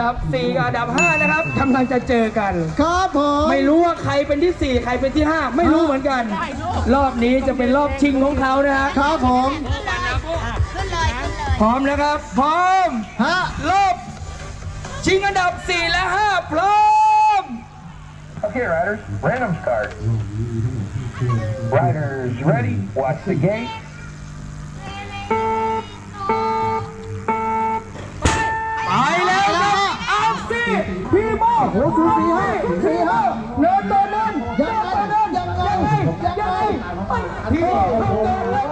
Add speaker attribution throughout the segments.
Speaker 1: ดับ4กับอันดับ5นะครับกำลังจะเจอกัน
Speaker 2: ครับผม
Speaker 1: ไม่รู้ว่าใครเป็นที่4ใครเป็นที่5ไม่รู้เหมือนกัน รอบนี้จะเป็นรอบชิงของเขานะฮะ
Speaker 2: ครับผม
Speaker 1: พร้อมนะครับ พร้อม
Speaker 2: ฮะ
Speaker 1: รอบชิงอันดับ4และ5พร้อม
Speaker 3: Okay, riders, random start. Riders ready, watch the gate.
Speaker 1: พี่โม
Speaker 2: โอ้สูสีให้สี่ห้า
Speaker 1: เนินตัวนั้น
Speaker 2: ยังไงยังไงยังไง
Speaker 1: ยังไงพี่โมเข้าเดินเลย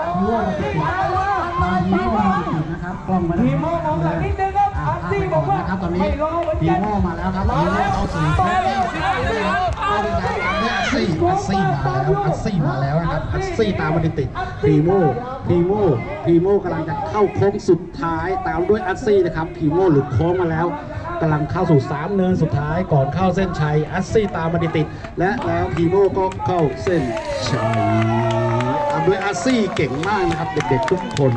Speaker 1: พี่โม
Speaker 4: นะครับกล้องมา
Speaker 1: พี่โมมองหลังนิดนึงครับอาร์ซีบอกว่า
Speaker 4: ตอนนี้
Speaker 1: ไม่รอเหมือน
Speaker 4: พี
Speaker 1: กัน
Speaker 4: โมมาแล้วครับ
Speaker 1: มา
Speaker 4: พีโม
Speaker 1: แล้ว
Speaker 4: เข้าสู่
Speaker 1: มาแล้วอาร์ซี
Speaker 4: อัสซี่อัสซี่มาแล้วอัสซี่มาแล้วนะครับอัสซี่ตามมาติดๆพีโมพีโมพีโมกำลังจะเข้าโค้งสุดท้ายตามด้วยอัสซี่นะครับพีโมหลุดโค้งมาแล้ว กำลังเข้าสู่ 3 เนินสุดท้ายก่อนเข้าเส้นชัยอัสซี่ตามมาติดๆและแล้วพีโมก็เข้าเส้นชัยด้วยอัสซี่เก่งมากนะครับ เด็กๆทุกคน